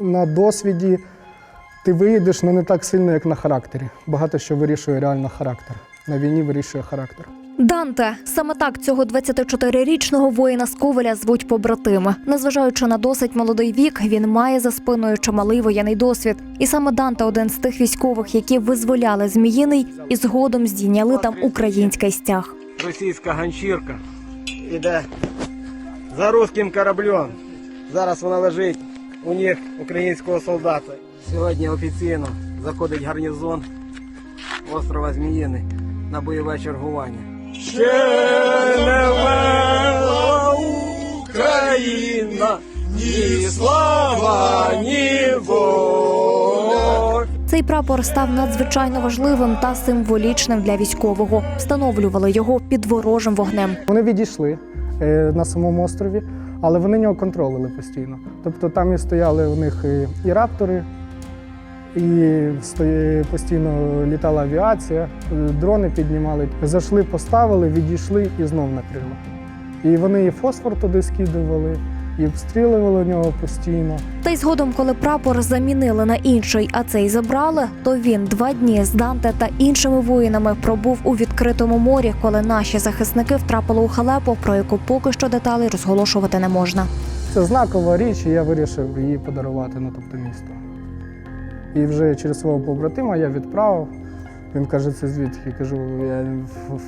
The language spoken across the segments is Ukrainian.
На досвіді ти виїдеш ну, не так сильно, як на характері. Багато що вирішує реально характер. На війні вирішує характер. Данте саме так цього 24-річного воїна з Ковеля звуть побратими. Незважаючи на досить молодий вік, він має за спиною чималий воєнний досвід. І саме Данте один з тих військових, які визволяли Зміїний і згодом здійняли там український стяг. російська ганчірка іде за руським кораблем. Зараз вона лежить у них українського солдата. Сьогодні офіційно заходить гарнізон острова Зміїний на бойове чергування. Ще не вмерла Україна, ні слава, ні боль. Цей прапор став надзвичайно важливим та символічним для військового. Встановлювали його під ворожим вогнем. Вони відійшли е, на самому острові, але вони нього контролили постійно. Тобто там і стояли у них і, раптори, і постійно літала авіація, е, дрони піднімали. Зайшли, поставили, відійшли і знов накрило. І вони і фосфор туди скидували, і обстрілювали нього постійно. Та й згодом, коли прапор замінили на інший, а цей забрали, то він два дні з Данте та іншими воїнами пробув у відкритому морі, коли наші захисники втрапили у халепу, про яку поки що деталі розголошувати не можна. Це знакова річ, і я вирішив її подарувати, на тобто місто. І вже через свого побратима я відправив. Він каже, це звідки? Кажу, я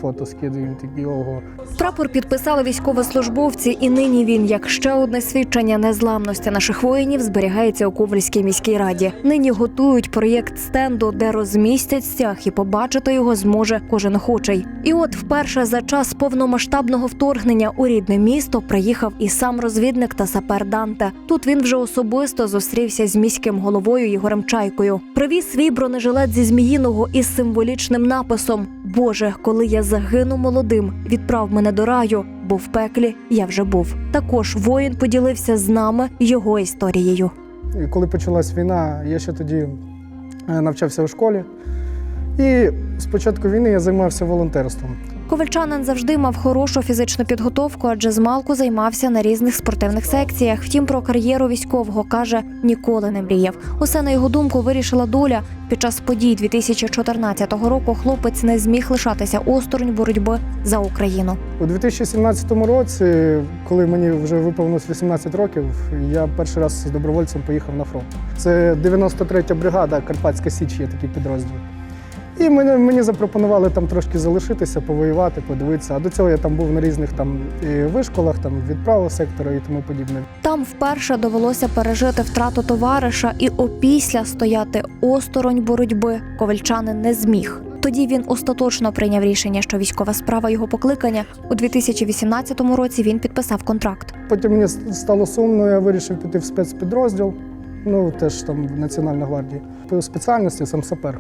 фото скидаю, він такий ого. Прапор підписали військовослужбовці, і нині він, як ще одне свідчення незламності наших воїнів, зберігається у Ковальській міській раді. Нині готують проєкт стенду, де розмістять стяг, і побачити його зможе кожен охочий. І от вперше за час повномасштабного вторгнення у рідне місто приїхав і сам розвідник та сапер Данте. Тут він вже особисто зустрівся з міським головою Ігорем Чайкою. Привіз свій бронежилет зі зміїного із символічним написом: Боже, коли я загину молодим, відправ мене до раю, бо в пеклі я вже був. Також воїн поділився з нами його історією. Коли почалась війна, я ще тоді е, навчався у школі. І з початку війни я займався волонтерством. Ковальчанин завжди мав хорошу фізичну підготовку, адже змалку займався на різних спортивних секціях. Втім, про кар'єру військового каже, ніколи не мріяв. Усе на його думку вирішила доля. Під час подій 2014 року хлопець не зміг лишатися осторонь боротьби за Україну. У 2017 році, коли мені вже виповнилось 18 років, я перший раз з добровольцем поїхав на фронт. Це 93-я бригада, Карпатська Січ, є такий підрозділ. І мене, мені запропонували там трошки залишитися, повоювати, подивитися. А до цього я там був на різних там і вишколах, там відправи сектора і тому подібне. Там вперше довелося пережити втрату товариша і опісля стояти осторонь боротьби. Ковальчанин не зміг. Тоді він остаточно прийняв рішення, що військова справа його покликання. У 2018 році він підписав контракт. Потім мені стало сумно, я вирішив піти в спецпідрозділ, ну теж там в Національна гвардія. По спеціальності сам сапер.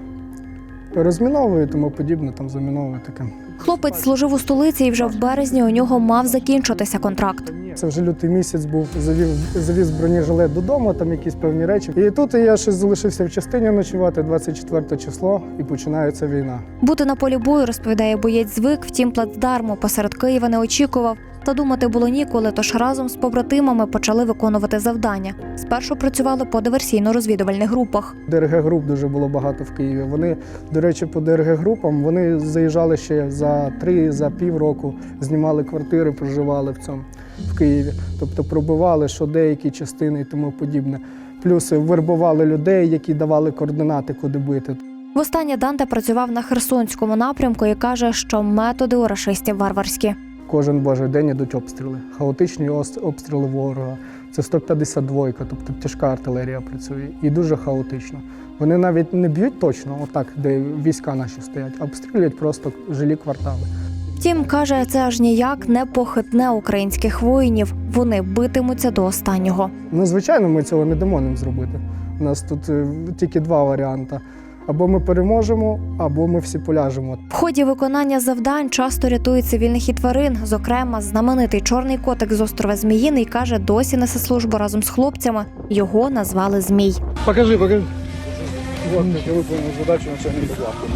Розміновую і тому подібне, там заміновую таке. Хлопець служив у столиці, і вже в березні у нього мав закінчитися контракт. Це вже лютий місяць був, завів, завіз бронежилет додому, там якісь певні речі. І тут я щось залишився в частині ночувати, 24 число, і починається війна. Бути на полі бою, розповідає боєць звик, втім плацдарму посеред Києва не очікував. Та думати було ніколи, тож разом з побратимами почали виконувати завдання. Спершу працювали по диверсійно-розвідувальних групах. дрг груп дуже було багато в Києві. Вони, до речі, по дрг групам вони заїжджали ще за три, за півроку, знімали квартири, проживали в цьому в Києві. Тобто пробивали, що деякі частини і тому подібне. Плюс вербували людей, які давали координати, куди бити. Востаннє Данте працював на Херсонському напрямку і каже, що методи у рашистів варварські. Кожен божий день ідуть обстріли. Хаотичні обстріли ворога. Це 152, тобто тяжка артилерія працює. І дуже хаотично. Вони навіть не б'ють точно, отак, де війська наші стоять, а обстрілюють просто жилі квартали. Втім, каже, це аж ніяк не похитне українських воїнів. Вони битимуться до останнього. Ну, звичайно, ми цього не дамо ним зробити. У нас тут е, тільки два варіанти: або ми переможемо, або ми всі поляжемо. В ході виконання завдань часто рятують цивільних і тварин. Зокрема, знаменитий чорний котик з острова Зміїний каже, досі несе службу разом з хлопцями. Його назвали Змій. Покажи, покажи. Вот, я виконав задачу начальника главку.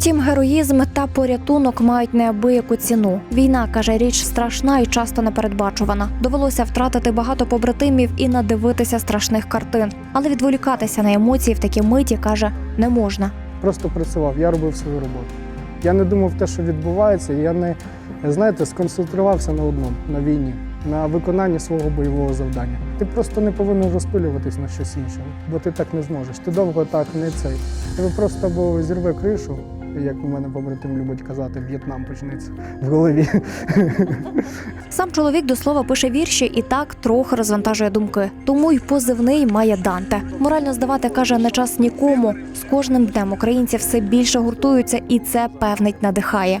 Втім, героїзм та порятунок мають неабияку ціну. Війна каже, річ страшна і часто непередбачувана. Довелося втратити багато побратимів і надивитися страшних картин. Але відволікатися на емоції в такі миті каже не можна. Просто працював, я робив свою роботу. Я не думав те, що відбувається. Я не знаєте, сконцентрувався на одному на війні, на виконанні свого бойового завдання. Ти просто не повинен розпилюватись на щось інше, бо ти так не зможеш. Ти довго так не цей. Тебе просто або зірве кришу, як у мене побратим любить казати, В'єтнам почнеться в голові. Сам чоловік до слова пише вірші і так трохи розвантажує думки. Тому й позивний має Данте. Морально здавати каже не час нікому. З кожним днем українці все більше гуртуються, і це певнить надихає.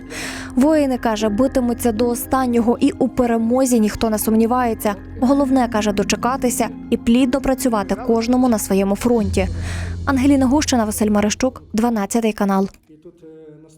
Воїни каже, битимуться до останнього, і у перемозі ніхто не сумнівається. Головне каже дочекатися і плідно працювати кожному на своєму фронті. Ангеліна Гущина, Василь Марищук, 12 канал.